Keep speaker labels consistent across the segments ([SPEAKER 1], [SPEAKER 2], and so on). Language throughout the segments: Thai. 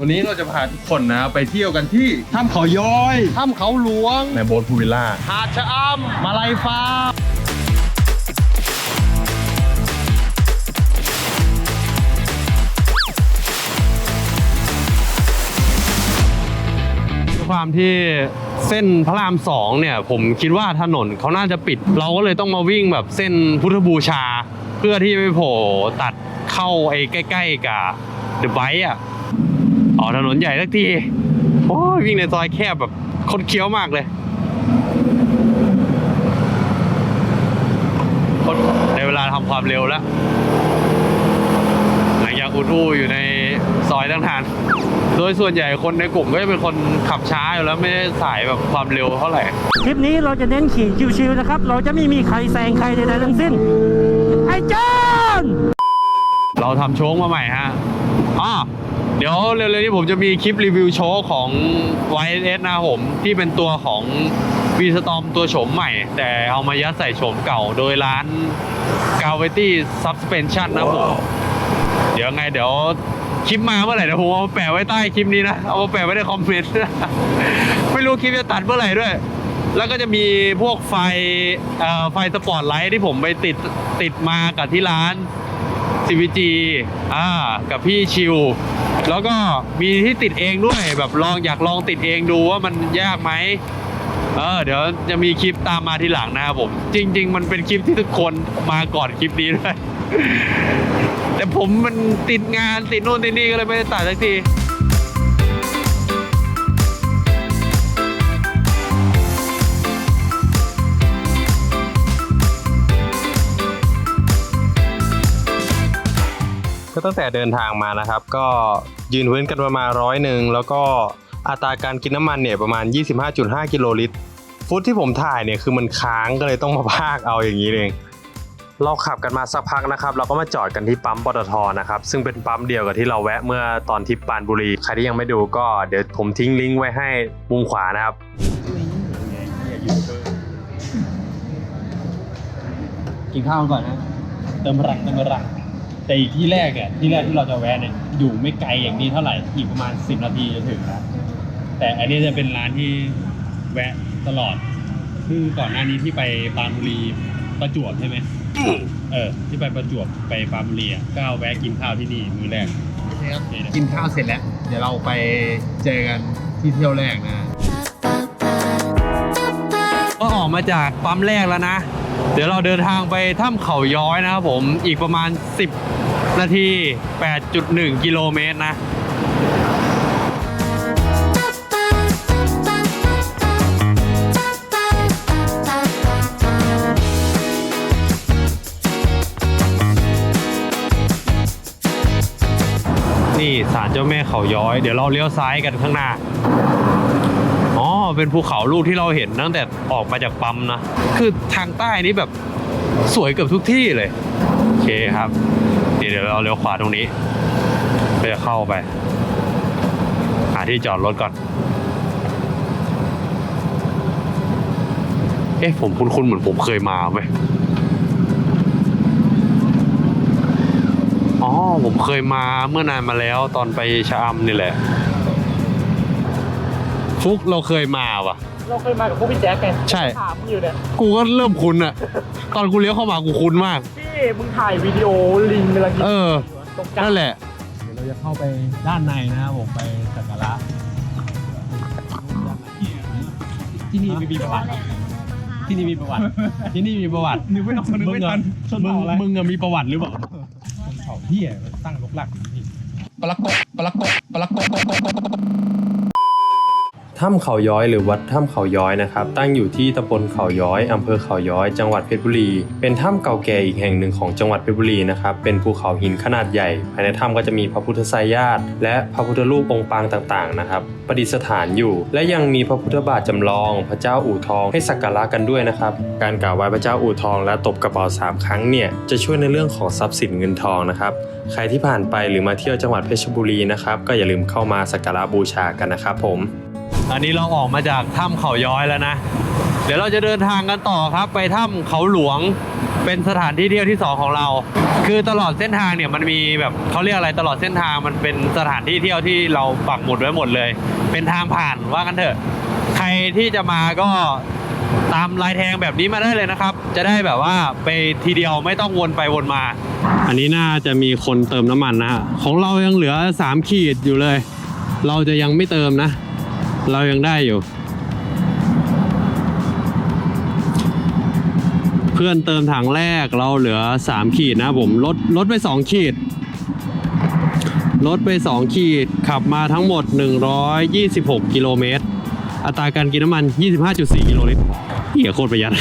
[SPEAKER 1] วันนี้เราจะพาทุกคนนะไปเที่ยวกันที่
[SPEAKER 2] ถ้ำเขาย้อย
[SPEAKER 1] ถ้ำเขาหลวง
[SPEAKER 2] ในโบสถ์พูวิลล่า
[SPEAKER 1] หาดชะอำมาลายฟ้าร์มด้วยความที่เส้นพระรามสองเนี่ย ผมคิดว่าถนนเขาน่าจะปิด เราก็เลยต้องมาวิ่งแบบเส้นพุทธบูชา เพื่อที่ไปโผล่ตัดเข้าไอ้ใกล้ ๆ กับเดอะไบอะ อ๋อถนนใหญ่สักทีโอ้ยวิ่งในซอยแคบแบบคดเคี้ยวมากเลยคนในเวลาทำความเร็วแล้วหลังจากอุดอู้อยู่ในซอยตั้งนานโดยส่วนใหญ่คนในกลุ่มก็จะเป็นคนขับช้าอยู่แล้วไม่ได้สายแบบความเร็วเท่าไหร่
[SPEAKER 3] คลิปนี้เราจะเน้นขี่ชิวๆนะครับ เราจะไม่มีใครแซงใครใดๆทั้งสิ้น ไอ้จอน
[SPEAKER 1] เราทำโชคมาใหม่ฮะอ๋อ เดี๋ยวเร็วๆนี้ผมจะมีคลิปรีวิวโชคของ YS นะครับผม ที่เป็นตัวของ v s t o r m ตัวโฉมใหม่ แต่เอามายัดใส่โฉมเก่าโดยร้าน g a v i t y Suspension นะครับผม เดี๋ยวไงเดี๋ยวคลิปมาเมื่อไหร่เดี๋ยวผมเอามาแปะไว้ใต้คลิปนี้นะ เอามาแปะไว้ในคอมเมนต์ไม่รู้คลิปจะตัดเมื่อไหร่ด้วย แล้วก็จะมีพวกไฟเอ่อไฟสปอตไลท์ที่ผมไปติดติดมากับที่ร้าน CVG อ่ากับพี่ชิวแล้วก็มีที่ติดเองด้วยแบบลองอยากลองติดเองดูว่ามันยากไหมเออเดี๋ยวจะมีคลิปตามมาทีหลังนะครับผม จริง ๆ มันเป็นคลิปที่ทุกคนมาก่อนคลิปนี้ด้วยแต่ผมมันติดงานติดนู่นติดนี่ก็เลยไม่ได้ตัดสักที
[SPEAKER 4] ก็ตั้งแต่เดินทางมานะครับ ก็ยืนพื้นกันประมาณร้อยหนึ่งแล้วก็อัตราการกินน้ำมันเนี่ยประมาณ 25.5 กิโลลิตร ฟุตที่ผมถ่ายเนี่ยคือมันค้างก็เลยต้องมาพากเอาอย่างนี้เองเราขับกันมาสักพักนะครับ เราก็มาจอดกันที่ปั๊มปตทนะครับซึ่งเป็นปั๊มเดียวกับที่เราแวะเมื่อตอนทริปปานบุรี ใครที่ยังไม่ดูก็เดี๋ยวผมทิ้งลิงก์ไว้ให้มุมขวานะครับ
[SPEAKER 2] กินข้าวก่อนนะ เติมพลังเติมพลัง แต่อีกที่แรกอะที่แรกที่เราจะแวะเนี่ยอยู่ไม่ไกลอย่างนี้เท่าไหร่อีกประมาณ 10 นาทีจะถึงแล้วแต่อันนี้จะเป็นร้านที่แวะตลอดคือก่อนหน้านี้ที่ไปปรานบุรีประจวบใช่ไหมเออ ที่ไปประจวบไปปรานบุรีอะก็แวะกินข้าวที่นี่มื้อแรก
[SPEAKER 1] ครับกินข้าวเสร็จแล้ว เดี๋ยวเราไปเจอกันที่เที่ยวแรกนะ ก็ออกมาจากปั๊มแรกแล้วนะ เดี๋ยวเราเดินทางไปถ้ำเขาย้อยนะครับผมอีกประมาณ 10 นาที 8.1 กิโลเมตรนะนี่ศาลเจ้าแม่เขาย้อย เดี๋ยวเราเลี้ยวซ้ายกันข้างหน้า อ๋อ เป็นภูเขาลูกที่เราเห็นตั้งแต่ออกมาจากปั๊มนะ คือทางใต้นี่แบบสวยเกือบทุกที่เลย โอเคครับ เดี๋ยวเราเลี้ยวขวาตรงนี้เพื่อเข้าไป หาที่จอดรถก่อน เอ๊ะผมคุ้นๆเหมือนผมเคยมาไหมอ๋อผมเคยมาเมื่อนานมาแล้วตอนไปชะอำนี่แหละ ฟุกเราเคยมาว่ะ
[SPEAKER 3] เราเคยมากับพวกพี่แจ๊คไง
[SPEAKER 1] ใช่
[SPEAKER 3] ถามมึงอยู่เนี่ย
[SPEAKER 1] กูก็เริ่มคุ้นอะตอนกูเลี้ยวเข้ามากูคุ้นมาก
[SPEAKER 3] ที่มึงถ่ายวิดีโอลิงกำลังกิน
[SPEAKER 1] เออ
[SPEAKER 3] ตรงกลาง
[SPEAKER 1] นั่นแหละ
[SPEAKER 2] เดี๋ยวเราจะเข้าไปด้านในนะครับผมไปสักการะที่นี่มีประวัติครับที่นี่มีประวัติที่นี่มีประวัตินึกไม่ทันนึกไม่ทันมึงมึงอะมีประวัติหรือเปล่าคนเขาเที่ยตั้งลกหลักอยู่ที่
[SPEAKER 1] ปลักโกปลักโกปลักโก
[SPEAKER 4] ถ้ำเขาย้อยหรือวัดถ้ำเขาย้อยนะครับ ตั้งอยู่ที่ตำบลเขาย้อยอำเภอเขาย้อย จังหวัดเพชรบุรี เป็นถ้ำเก่าแก่อีกแห่งหนึ่งของจังหวัดเพชรบุรีนะครับ เป็นภูเขาหินขนาดใหญ่ ภายในถ้ำก็จะมีพระพุทธไสยญาติ และพระพุทธรูปองค์ปางต่างๆนะครับ ประดิษฐานอยู่ และยังมีพระพุทธบาทจำลอง พระเจ้าอู่ทองให้สักการะกันด้วยนะครับ การกราบไหว้พระเจ้าอู่ทอง และตบกระเป๋าสามครั้งเนี่ยจะช่วยในเรื่องของทรัพย์สินเงินทองนะครับ ใครที่ผ่านไปหรือมาเที่ยวจังหวัดเพชรบุรีนะครับก็อย่าลืมเข้ามาสักการะบูชากันนะครับผม
[SPEAKER 1] อันนี้เราออกมาจากถ้ำเขาย้อยแล้วนะ เดี๋ยวเราจะเดินทางกันต่อครับ ไปถ้ำเขาหลวงเป็นสถานที่เที่ยวที่สองของเรา คือตลอดเส้นทางเนี่ยมันมีแบบเขาเรียกอะไรตลอดเส้นทางมันเป็นสถานที่เที่ยวที่เราปักหมุดไว้หมดเลย เป็นทางผ่านว่ากันเถอะ ใครที่จะมาก็ตามลายแทงแบบนี้มาได้เลยนะครับ จะได้แบบว่าไปทีเดียวไม่ต้องวนไปวนมา อันนี้น่าจะมีคนเติมน้ำมันนะฮะของเรายังเหลือ 3 ขีดอยู่เลย เราจะยังไม่เติมนะ เรายังได้อยู่ เพื่อนเติมถังแรกเราเหลือ 3 ขีดนะผมลดลดไป 2 ขีด ลดไป 2 ขีด ขับมาทั้งหมด 126 กิโลเมตร อัตราการกินน้ำมัน 25.4 กิโลลิตรเหี้ยโคตรประหยัด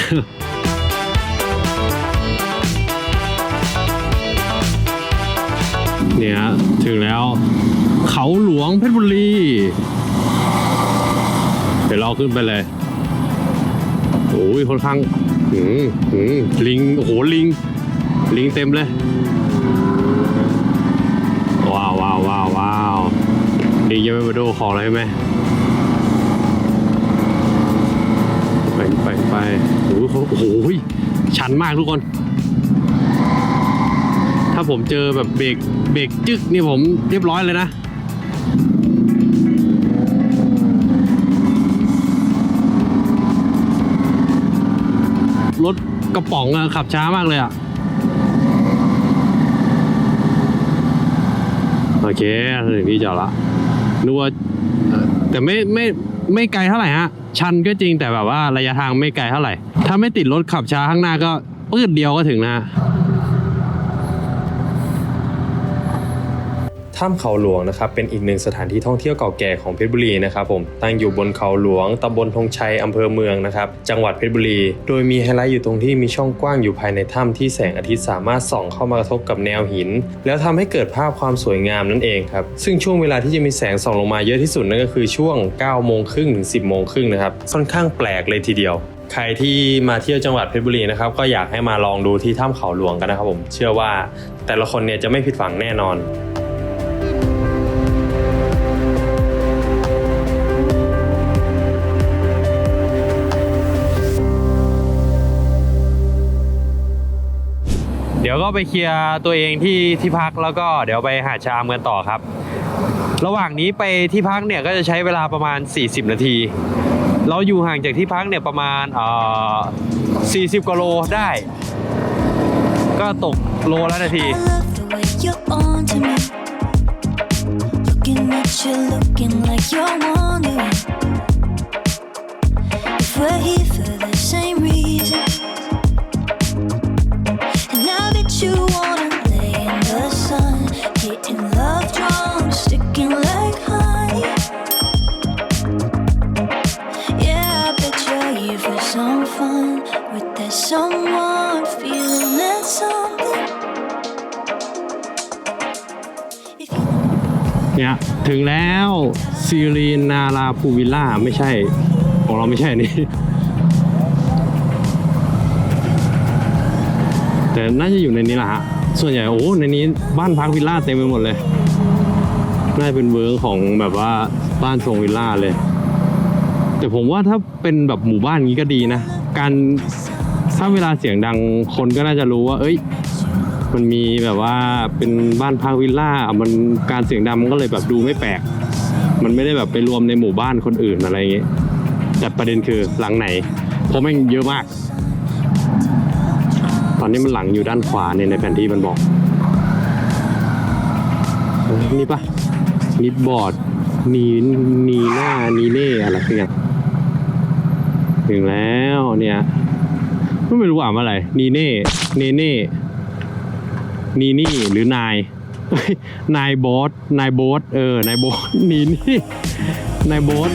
[SPEAKER 1] เนี่ยถึงแล้ว เขาหลวงเพชรบุรี เดี๋ยวเราขึ้นไปเลยโอ้ยค่อนข้างหืมหืมลิงโอ้โหลิง ลิงเต็มเลย ว้าวว้าวว้าวว้าวลิงยังไม่มาดูของอะไรไหมไปไปไปโอ้โหโอ้โหชันมากทุกคน ถ้าผมเจอแบบเบรกเบรกจึ๊กนี่ผมเรียบร้อยเลยนะ กระป๋องอะขับช้ามากเลยอะโอเคถึงที่จอดละนึกว่าแต่ไม่ไม่ไม่ไกลเท่าไหร่ฮะ ชันก็จริงแต่แบบว่าระยะทางไม่ไกลเท่าไหร่ ถ้าไม่ติดรถขับช้าข้างหน้าก็ปืดเดียวก็ถึงนะ
[SPEAKER 4] ถ้ำเขาหลวงนะครับเป็นอีกหนึ่งสถานที่ท่องเที่ยวเก่าแก่ของเพชรบุรีนะครับผมตั้งอยู่บนเขาหลวงตำบลธงชัยอำเภอเมืองนะครับจังหวัดเพชรบุรี โดยมีไฮไลท์อยู่ตรงที่มีช่องกว้างอยู่ภายในถ้ำที่แสงอาทิตย์สามารถส่องเข้ามากระทบกับแนวหิน แล้วทำให้เกิดภาพความสวยงามนั่นเองครับซึ่งช่วงเวลาที่จะมีแสงส่องลงมาเยอะที่สุดนั่นก็คือช่วง9โมงครึ่งถึง 10โมงครึ่งนะครับค่อนข้างแปลกเลยทีเดียวใครที่มาเที่ยวจังหวัดเพชรบุรีนะครับก็อยากให้มาลองดูที่ถ้ำเขาหลวงกันนะครับผมเชื่อว่าแต่ละคนเนี่ยจะไม่ผิดหวังแน่นอน
[SPEAKER 1] ก็ไปเคลียร์ตัวเองที่ที่พักแล้วก็เดี๋ยวไปหาดชะอำกันต่อครับ ระหว่างนี้ไปที่พักเนี่ยก็จะใช้เวลาประมาณ 40 นาที เราอยู่ห่างจากที่พักเนี่ยประมาณเอ่อ40กว่าโลได้ ก็ตกโลละนาที
[SPEAKER 5] Looking at you, looking like you're one.
[SPEAKER 1] เนี่ยถึงแล้วซีรีนาราภูวิลล่าไม่ใช่ ของเราไม่ใช่นี่แต่น่าจะอยู่ในนี้แหละฮะส่วนใหญ่โอ้ในนี้บ้านพักวิลล่าเต็มไปหมดเลยน่าจะเป็นเวิร์กของแบบว่าบ้านทรงวิลล่าเลย แต่ผมว่าถ้าเป็นแบบหมู่บ้านนี้ก็ดีนะ การถ้าเวลาเสียงดังคนก็น่าจะรู้ว่า เอ้ย มันมีแบบว่าเป็นบ้านพักวิลล่ามันการเสียงดังมันก็เลยแบบดูไม่แปลก มันไม่ได้แบบไปรวมในหมู่บ้านคนอื่นอะไรอย่างเงี้ยแต่ประเด็นคือหลังไหน เพราะแม่งเยอะมาก ตอนนี้มันหลังอยู่ด้านขวาเนี่ยในแผนที่มันบอกนี่ปะนิดบอร์ดนีนีหน้านีเน่อะไรสักอย่างถึงแล้วเนี่ยไม่รู้อ่านว่าอะไรนีเน่เนเน่ นีนี่หรือนาย นายบอสนายบอสเออนายบอสนีนี่นายบ
[SPEAKER 6] อส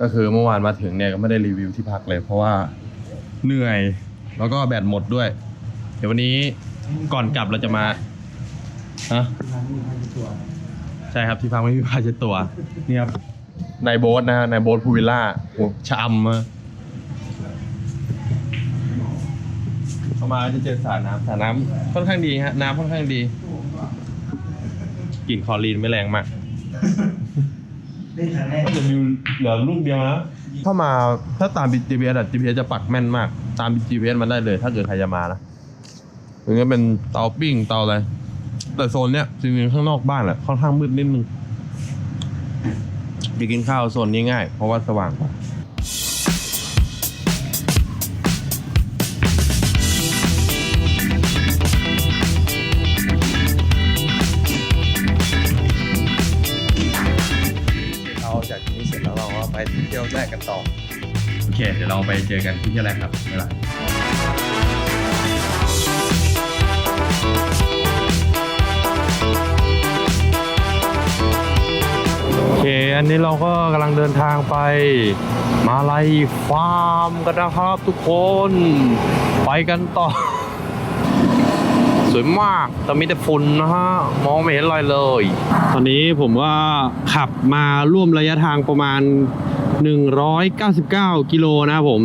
[SPEAKER 6] ก็คือเมื่อวานมาถึงเนี่ยก็ไม่ได้รีวิวที่พักเลย เพราะว่าเหนื่อยแล้วก็แบตหมดด้วย เดี๋ยววันนี้ก่อนกลับเราจะมาฮะใช่ครับที่พักไม่มีผ้าเช็ดตัวนี่ครับนายโบ๊ทนะฮะนายโบ๊ทพูวิลล่าโหชะอำอะเข้ามาจะเจอสระน้ำสระน้ำค่อนข้างดีฮะน้ำค่อนข้างดีกลิ่นคลอรีนไม่แรงมาก จะมีเหลือลูกเดียวนะ ถ้ามาถ้าตาม GPS อะ GPS จะปักแม่นมาก ตาม GPS มันได้เลย ถ้าเกิดใครจะมานะถึงจะเป็นเตาปิ้งเตาอะไร แต่โซนเนี้ยจริงๆข้างนอกบ้านแหละค่อนข้างมืดนิดนึงไปกินข้าวโซนนี้ง่าย เพราะว่าสว่างกว่า กกันต่อ
[SPEAKER 1] โอเค เดี๋ยวเราไปเจอกันที่เที่ยวแรกครับเวลาโอเค อันนี้เราก็กำลังเดินทางไป มาลายฟาร์มกันนะครับทุกคน ไปกันต่อ สวยมากแต่มีแต่ฝุ่นนะฮะ มองไม่เห็นอะไรเลย ตอนนี้ผมก็ขับมาร่วมระยะทางประมาณ 199 กิโลนะครับผม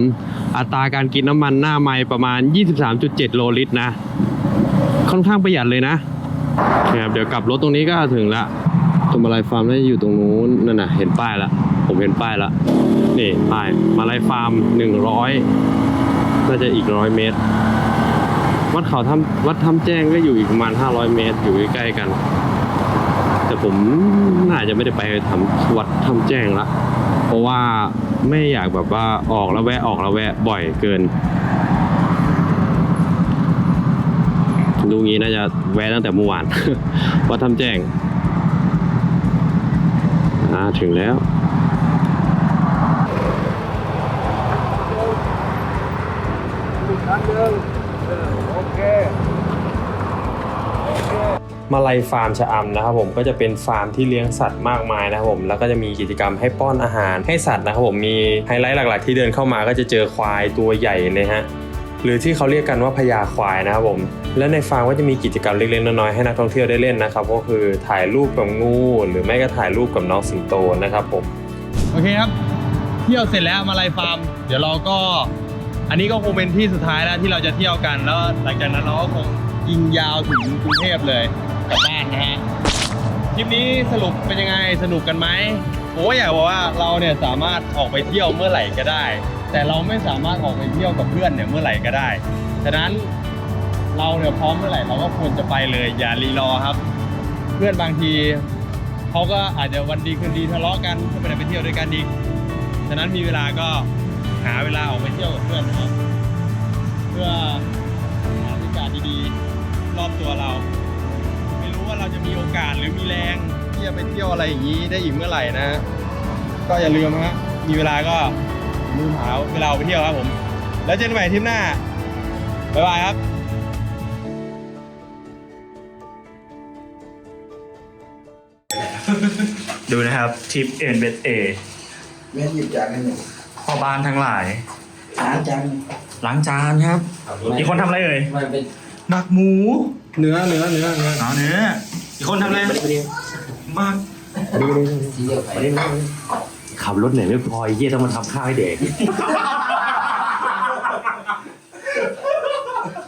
[SPEAKER 1] อัตราการกินน้ำมันหน้าไมล์ประมาณ 23.7 โลลิตรนะ ค่อนข้างประหยัดเลยนะนะครับเดี๋ยวกลับรถตรงนี้ก็ถึงละตรงมาลายฟาร์มน่าจะอยู่ตรงนู้นนั่นน่ะเห็นป้ายละผมเห็นป้ายละนี่ป้ายมาลายฟาร์ม 100 น่าจะอีกร้อยเมตร วัดเขาทำวัดทำแจ้งก็อยู่อีกประมาณ 500 เมตร อยู่ใกล้กัน แต่ผมน่าจะไม่ได้ไปทำวัดทำแจ้งละ ราะว่าไม่อยากแบบว่าออกแล้วแวะออกแล้วแวะบ่อยเกินดูงี้น่าจะแวะตั้งแต่เมื่อวานว่าทำแจ้งอ่าถึงแล้ว
[SPEAKER 4] มาลายฟาร์มชะอำนะครับผมก็จะเป็นฟาร์มที่เลี้ยงสัตว์มากมายนะครับผมแล้วก็จะมีกิจกรรมให้ป้อนอาหารให้สัตว์นะครับผมมีไฮไลท์หลักๆ ที่เดินเข้ามาก็จะเจอควายตัวใหญ่เลยฮะหรือที่เขาเรียกกันว่าพญาควายนะครับผม และในฟาร์มก็จะมีกิจกรรมเล็กๆน้อยๆให้นักท่องเที่ยวได้เล่นนะครับก็คือถ่ายรูปกับงู หรือไม่ก็ถ่ายรูปกับน้องสิงโตนะครับผม
[SPEAKER 1] โอเคครับเที่ยวเสร็จแล้วมาลายฟาร์ม เดี๋ยวเราก็ อันนี้ก็คงเป็นที่สุดท้ายแล้วที่เราจะเที่ยวกันแล้วหลังจากนั้นเราก็คงยิงยาวถึงกรุงเทพเลย กลับบ้านนะฮะทริปนี้สรุปเป็นยังไงสนุกกันไหมผมก็อยากบอกว่าเราเนี่ยสามารถออกไปเที่ยวเมื่อไหร่ก็ได้ แต่เราไม่สามารถออกไปเที่ยวกับเพื่อนเนี่ยเมื่อไหร่ก็ได้ฉะนั้นเราเนี่ยพร้อมเมื่อไหร่เราก็ควรจะไปเลย อย่ารีรอครับ เพื่อนบางทีเขาก็อาจจะวันดีคืนดีทะเลาะกันก็ไม่ได้ไปเที่ยวด้วยกันดีฉะนั้นมีเวลาก็หาเวลาออกไปเที่ยวกับเพื่อนนะครับเพื่อหาบรรยากาศดีๆ รอบตัวเรา เราจะมีโอกาสหรือมีแรงที่จะไปเที่ยวอะไรอย่างนี้ได้อีกเมื่อไหร่นะ ก็อย่าลืมนะฮะมีเวลาก็ลืมหาเวลาออกไปเที่ยวครับผม แล้วเจอกันใหม่ทริปหน้าบ๊ายบายครับ
[SPEAKER 7] ดูนะครับทิปเอ็นเบสเอ
[SPEAKER 8] แม่หยิบจานให้หนู
[SPEAKER 7] พ่อบ้านทั้งหลาย
[SPEAKER 8] ล้างจาน
[SPEAKER 7] ล้างจานครับอีกคนทำอะไรเอ่ย
[SPEAKER 8] มันเป็น
[SPEAKER 7] หมักหมู
[SPEAKER 6] เนื้อเนื้อเนื้อเนื้อ
[SPEAKER 7] อ๋อเนื้อ อีกคนทำอะไรหมัก
[SPEAKER 8] สีเดียวไป
[SPEAKER 2] ขับรถเหนื่อยไม่พอไอ้เหี้ยต้องมาทำข้าวให้เด็ก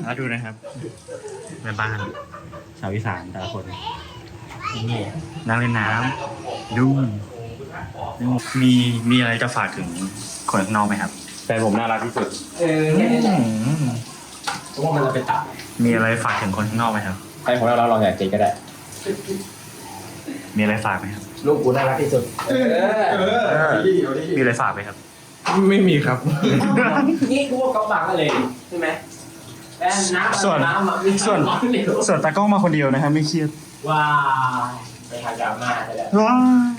[SPEAKER 7] แล้วดูนะครับแม่บ้านชาวอีสานแต่ละคนนี่นั่งเล่นน้ำดูมีมีอะไรจะฝากถึงคนข้างนอกไหมครับ
[SPEAKER 2] แฟนผมน่ารักที่สุด
[SPEAKER 8] เออเนี่ยเพราะว่ามันจะไปตัด
[SPEAKER 7] มีอะไรฝากถึงคนข้างนอกไหมครับ
[SPEAKER 2] แฟนผมน่ารักลองอยากเจก็ได้
[SPEAKER 7] มีอะไรฝากไหมครับ
[SPEAKER 8] ลูกกูน่ารักที่สุด เออ
[SPEAKER 7] มีอะไรฝากไหมครับ
[SPEAKER 6] ไม่มีครับ
[SPEAKER 8] นี่กูว่าก๊อปบังเลยใช่ไหมแป้นน้ำ
[SPEAKER 7] ส่วน
[SPEAKER 8] น้ำอะ
[SPEAKER 7] ส่วนส่วนตากล้องมาคนเดียวนะครับ ไม่เครียด
[SPEAKER 8] ว้าไปทางดราม่าไปแล้ว
[SPEAKER 7] ว้าย